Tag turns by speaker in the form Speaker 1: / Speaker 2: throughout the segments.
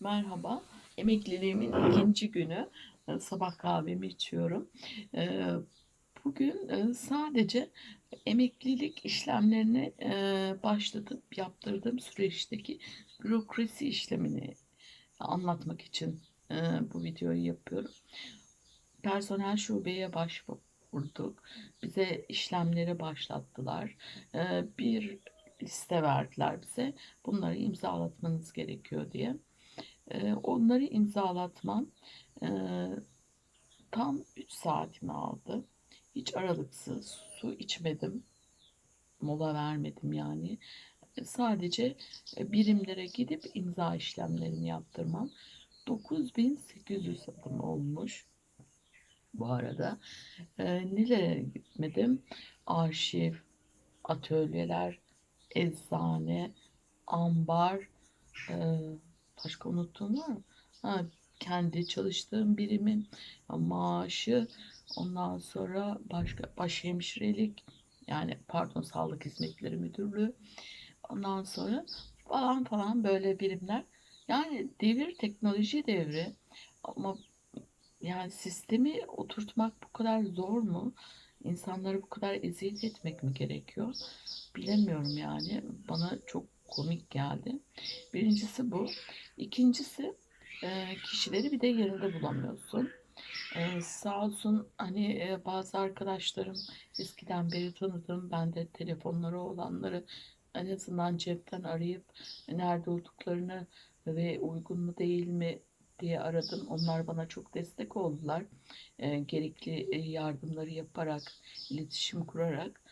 Speaker 1: Merhaba. Emekliliğimin ikinci günü. Eee, Sabah kahvemi içiyorum. Eee, Bugün eee, sadece emeklilik işlemlerini eee, başlatıp yaptırdığım süreçteki bürokrasi işlemini anlatmak için eee, bu videoyu yapıyorum. Personel şubeye başvurduk. Bize işlemleri başlattılar. Eee, Bir liste verdiler bize. Bunları imzalatmanız gerekiyor diye. Eee, onları imzalatmam eee, tam 3 saatimi aldı. Hiç aralıksız su içmedim. Mola vermedim yani. E, Sadece e, birimlere gidip imza işlemlerini yaptırmam. 9800 adım olmuş bu arada. E, nelere gitmedim? Arşiv, atölyeler, eczane, ambar, e, başka unuttuğum var mı? Ha, kendi çalıştığım birimin maaşı, ondan sonra başka başhemşirelik, yani pardon Sağlık Hizmetleri Müdürlüğü, ondan sonra falan falan böyle birimler. Yani devir teknoloji devri ama yani sistemi oturtmak bu kadar zor mu? İnsanları bu kadar eziyet etmek mi gerekiyor? Bilemiyorum yani. Bana çok komik geldi. Birincisi bu. İkincisi e, kişileri bir de yerinde bulamıyorsun. E, sağ olsun hani e, bazı arkadaşlarım eskiden beri tanıdığım ben de telefonları olanları en azından cepten arayıp nerede olduklarını ve uygun mu değil mi diye aradım. Onlar bana çok destek oldular. E, gerekli yardımları yaparak, iletişim kurarak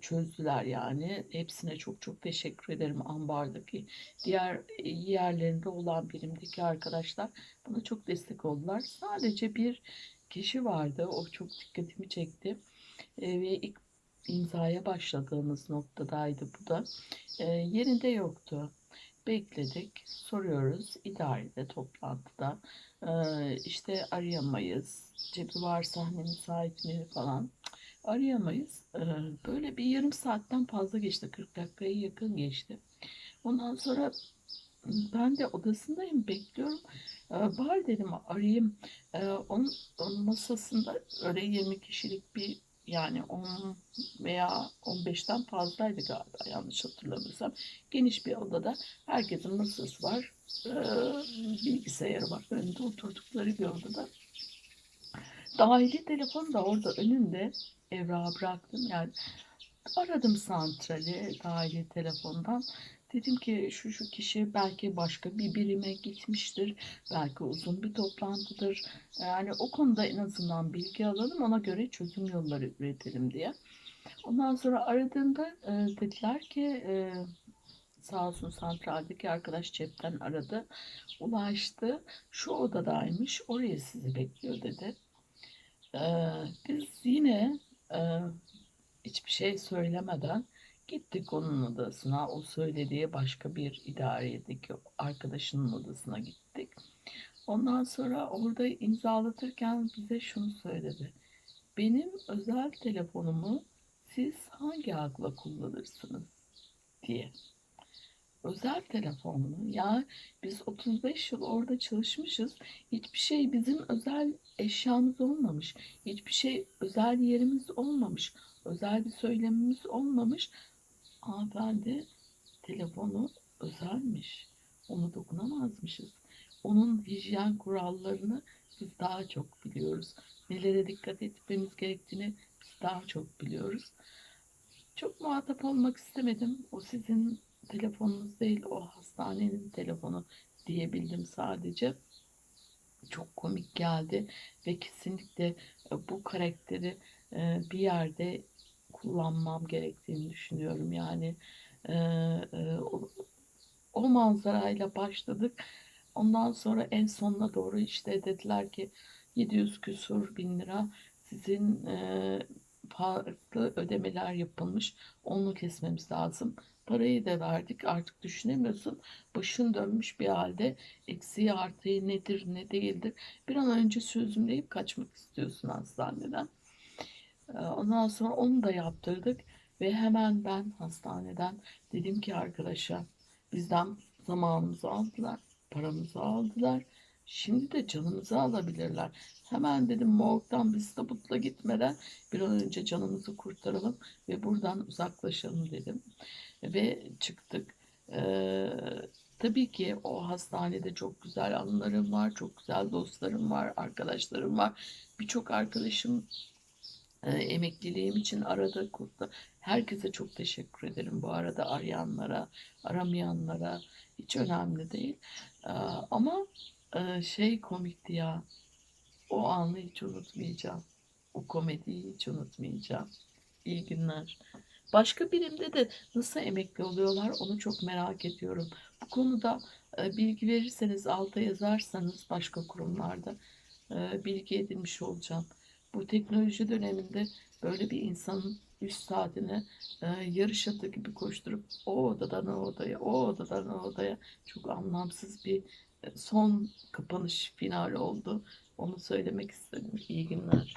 Speaker 1: çözdüler yani. Hepsine çok çok teşekkür ederim ambardaki diğer yerlerinde olan birimdeki arkadaşlar bana çok destek oldular. Sadece bir kişi vardı. O çok dikkatimi çekti. E, ve ilk imzaya başladığımız noktadaydı bu da. E, yerinde yoktu. Bekledik, soruyoruz idarede toplantıda. E, işte arayamayız. Cebi varsa hani müsait mi falan. Arayamayız. E, böyle bir yarım saatten fazla geçti. 40 dakikaya yakın geçti. Ondan sonra ben de odasındayım bekliyorum. Ee, Var dedim arayayım. Ee, Onun, onun masasında öyle 20 kişilik bir yani 10 veya 15'ten fazlaydı galiba yanlış hatırlamıyorsam. Geniş bir odada herkesin masası var. Ee, bilgisayarı var. Önünde oturdukları bir odada. Dahili telefon da orada önünde evrağı bıraktım. Yani aradım santrali dahili telefondan. Dedim ki şu şu kişi belki başka bir birime gitmiştir. Belki uzun bir toplantıdır. Yani o konuda en azından bilgi alalım. Ona göre çözüm yolları üretelim diye. Ondan sonra aradığında e, dediler ki e, sağ olsun santraldeki arkadaş cepten aradı. Ulaştı. Şu odadaymış. Oraya sizi bekliyor dedi. E, biz yine hiçbir şey söylemeden Gittik onun odasına. O söylediği başka bir idaredeki arkadaşının odasına gittik. Ondan sonra orada imzalatırken bize şunu söyledi. Benim özel telefonumu siz hangi hakla kullanırsınız diye. Özel telefon mu? Ya biz 35 yıl orada çalışmışız. Hiçbir şey bizim özel eşyamız olmamış. Hiçbir şey özel yerimiz olmamış. Özel bir söylemimiz olmamış. Hanımefendi telefonu özelmiş. Onu dokunamazmışız. Onun hijyen kurallarını biz daha çok biliyoruz. Nelere dikkat etmemiz gerektiğini biz daha çok biliyoruz. Çok muhatap olmak istemedim. O sizin telefonunuz değil, o hastanenin telefonu diyebildim sadece. Çok komik geldi ve kesinlikle e, bu karakteri e, bir yerde kullanmam gerektiğini düşünüyorum. Yani e, o, o manzarayla başladık. Ondan sonra en sonuna doğru işte dediler ki 700 küsur bin lira sizin farklı ödemeler yapılmış. Onu kesmemiz lazım. Parayı da verdik artık düşünemiyorsun. Başın dönmüş bir halde eksiği artığı nedir ne değildir. Bir an önce çözümleyip kaçmak istiyorsun hastaneden. Ee, Ondan sonra onu da yaptırdık ve hemen ben hastaneden dedim ki arkadaşa bizden zamanımızı aldılar. paramızı aldılar. Şimdi de canımızı alabilirler. Hemen dedim morgdan biz tabutla gitmeden bir an önce canımızı kurtaralım ve buradan uzaklaşalım dedim. Ve çıktık. Ee, tabii ki o hastanede çok güzel anılarım var, çok güzel dostlarım var, arkadaşlarım var. Birçok arkadaşım e, emekliliğim için aradı, kurdu. Herkese çok teşekkür ederim bu arada arayanlara, aramayanlara. Hiç önemli değil. Ee, ama şey komikti ya. O anı hiç unutmayacağım. O komediyi hiç unutmayacağım. İyi günler. Başka birimde de nasıl emekli oluyorlar onu çok merak ediyorum. Bu konuda e, bilgi verirseniz alta yazarsanız başka kurumlarda e, bilgi edinmiş olacağım. Bu teknoloji döneminde böyle bir insanın 3 saatine e, yarış atı gibi koşturup o odadan o odaya, o odadan o odaya çok anlamsız bir son kapanış finali oldu. Onu söylemek istedim. İyi günler.